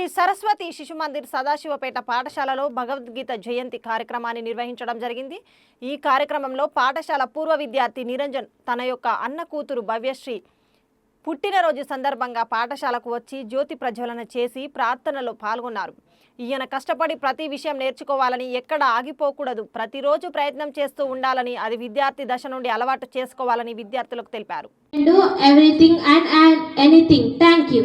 శ్రీ సరస్వతి శిశు మందిర్ సదాశివపేట పాఠశాలలో భగవద్గీత జయంతి కార్యక్రమాన్ని నిర్వహించడం జరిగింది. ఈ కార్యక్రమంలో పాఠశాల పూర్వ విద్యార్థి నిరంజన్ తన యొక్క అన్న కూతురు భవ్యశ్రీ పుట్టినరోజు సందర్భంగా పాఠశాలకు వచ్చి జ్యోతి ప్రజ్వలన చేసి ప్రార్థనలో పాల్గొన్నారు. ఈయన కష్టపడి ప్రతి విషయం నేర్చుకోవాలని ఎక్కడ ఆగిపోకూడదు. ప్రతిరోజు ప్రయత్నం చేస్తూ ఉండాలని అది విద్యార్థి దశ నుండి అలవాటు చేసుకోవాలని విద్యార్థులకు తెలిపారు. Do everything anything thank you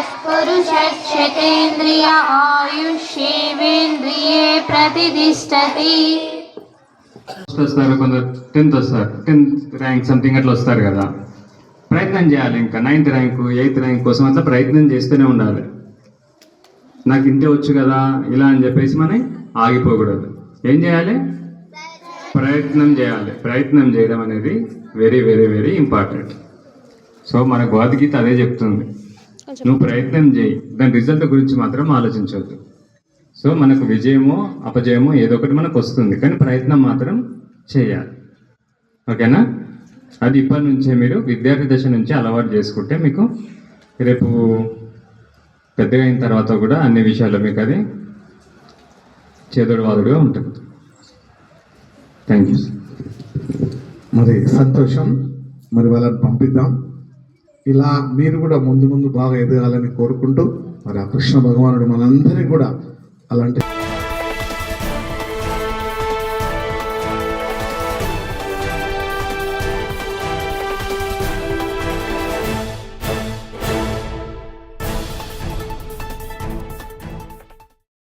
यत्पुरुषक्षतेन्द्रिय आयुष्येवेन्द्रिये ప్రతిష్టతి వస్తారు కొందరు టెన్త్ వస్తారు టెన్త్ ర్యాంక్ సంథింగ్ అట్లా వస్తారు కదా. ప్రయత్నం చేయాలి ఇంకా నైన్త్ ర్యాంక్ ఎయిత్ ర్యాంక్ కోసం అట్లా ప్రయత్నం చేస్తూనే ఉండాలి. నాకు ఇంతే వచ్చు కదా ఇలా అని చెప్పేసి మనం ఆగిపోకూడదు. ఏం చేయాలి? ప్రయత్నం చేయాలి. ప్రయత్నం చేయడం అనేది very very very important so మన భగవద్గీత అదే చెప్తుంది. నువ్వు ప్రయత్నం చేయి. దాని రిజల్ట్ గురించి మాత్రం ఆలోచించవద్దు సో మనకు విజయమో అపజయమో ఏదో ఒకటి మనకు వస్తుంది. కానీ ప్రయత్నం మాత్రం చేయాలి. ఓకేనా? అది ఇప్పటి నుంచే మీరు విద్యార్థి దశ నుంచి అలవాటు చేసుకుంటే మీకు రేపు పెద్దగా అయిన తర్వాత కూడా అన్ని విషయాల్లో మీకు అది చేదోడు వాదుడుగా ఉంటుంది. థ్యాంక్ యూ మరి సంతోషం మరి వాళ్ళని పంపిద్దాం. ఇలా మీరు కూడా ముందు ముందు బాగా ఎదగాలని కోరుకుంటూ మరి ఆ కృష్ణ భగవానుడు మనందరికీ కూడా అలాంటి